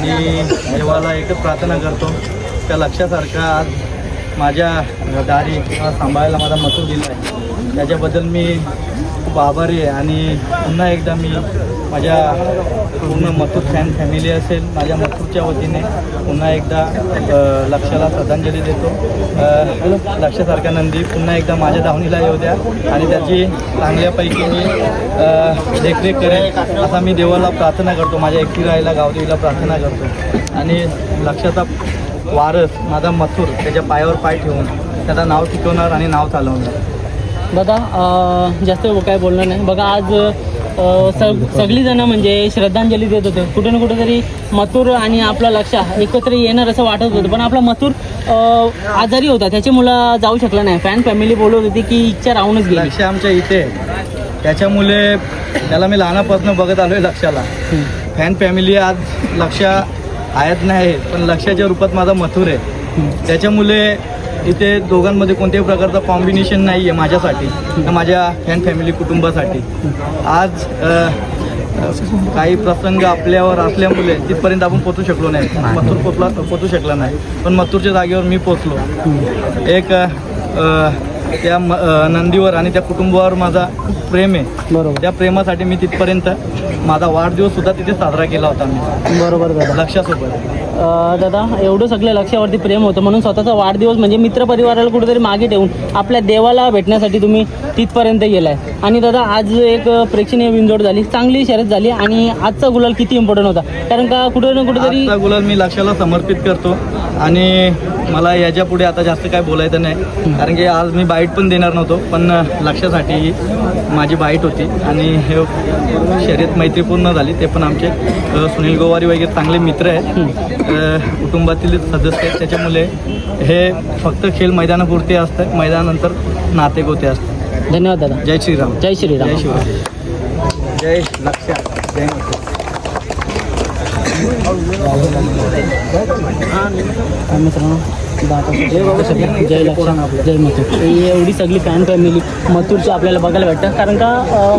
आणि देवाला एकच प्रार्थना करतो. त्या लक्षासारखा आज माझ्या दारी सांभाळायला माझा मसूर दिला आहे. त्याच्याबद्दल मी खूप आभारी आहे. आणि पुन्हा एकदा मी माझ्या पूर्ण मथूर फॅन फॅमिली असेल माझ्या मथूरच्या वतीने पुन्हा एकदा लक्षाला श्रद्धांजली देतो. अ, लक्षासारखा नंदी पुन्हा एकदा माझ्या धावणीला येऊ द्या आणि त्याची चांगल्यापैकी मी देखरेख करेन. असा मी देवाला प्रार्थना करतो माझ्या एकटी राहायला गावदेवीला प्रार्थना करतो. आणि लक्षाचा वारस माझा मथूर त्याच्या पायावर पाय ठेवून त्याला नाव टिकवणार आणि नाव चालवणार. दादा जास्त काय बोलणार नाही. बघा आज सग सगळी जण म्हणजे श्रद्धांजली देत होते. कुठे ना कुठेतरी मथुर आणि आपला लक्ष एकत्र येणार असं वाटत होतं. पण आपला मथुर आजारी होता. त्याच्यामुळं जाऊ शकला नाही. फॅन फॅमिली बोलत होती की इच्छा राहूनच गेली. लक्ष आमच्या इथे आहे. त्याच्यामुळे त्याला मी लहानापासून बघत आलो आहे लक्षाला. फॅन फॅमिली आज लक्ष आहेत नाही पण लक्षाच्या रूपात माझा मथुर आहे. त्याच्यामुळे इथे दोघांमध्ये कोणत्याही प्रकारचा कॉम्बिनेशन नाही आहे माझ्यासाठी माझ्या फॅन फॅमिली कुटुंबासाठी. आज काही प्रसंग आपल्यावर असल्यामुळे तिथपर्यंत आपण पोचू शकलो नाही. मथुर पोचला पोचू शकला नाही. पण मथुरच्या जागेवर मी पोचलो एक त्या नंदीवर आणि त्या कुटुंबावर माझा खूप प्रेम आहे. बरोबर. त्या प्रेमासाठी मी तिथपर्यंत माझा वाढदिवस सुद्धा तिथे साजरा केला होता मी. बरोबर दादा. लक्षासोबत. अं, दादा एवढं सगळं लक्षावरती प्रेम होतं म्हणून स्वतःचा वाढदिवस म्हणजे मित्रपरिवाराला कुठेतरी मागे ठेवून आपल्या देवाला भेटण्यासाठी तुम्ही तिथपर्यंत गेलाय. आणि दादा आज एक प्रेक्षणीय बिंजोड झाली चांगली शर्यत झाली आणि आजचा गुलाल किती इम्पॉर्टंट होता. कारण का कुठे ना कुठेतरी आजचा गुलाल मी लक्षाला समर्पित करतो. आणि मला याच्यापुढे आता जास्त काय बोलायचं नाही. कारण की आज मी बाईट पण देणार नव्हतो पण लक्षासाठी माझी बाईट होती आणि हे शर्यत मैत्रीपूर्ण झाली. ते पण आमचे सुनील गोवारी वगैरे चांगले मित्र आहेत. कुटुंबातील सदस्य आहेत. त्याच्यामुळे हे फक्त खेळ मैदानापुरते असतं. मैदानानंतर नाते गोते असतात. धन्यवाद दादा. जय श्रीराम. जय श्रीराम. जय शिवराय जय लक्ष्या. जय जय मथुर. ही एवढी सगळी फॅन फॅमिली मथुरची आपल्याला बघायला भेटतं कारण का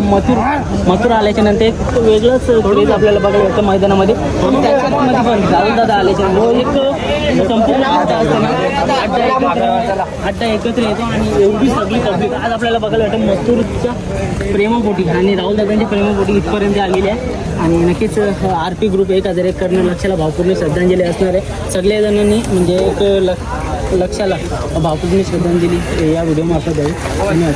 मथुर मथुर आल्याच्यानंतर एक वेगळंच क्रेज आपल्याला बघायला भेटतं मैदानामध्ये. त्याच्यामध्ये पण राहुल दादा आल्याच्या एक संपूर्ण अड्डा एकत्र अड्डा एकत्र येतो आणि एवढी सगळी पब्लिक आज आपल्याला बघायला भेटतं मथुरच्या प्रेमापोटी. आणि राहुल दादांच्या प्रेमापोटी इथपर्यंत आलेली आहे. आणि नक्कीच आर पी ग्रुप एक हजार एक करणं लक्षाला भावपूर्ण श्रद्धांजली असणार आहे. सगळ्या जणांनी म्हणजे एक ल लक्षाला भावपूर्ण श्रद्धांजली या व्हिडिओमार्फत द्यावी. धन्यवाद.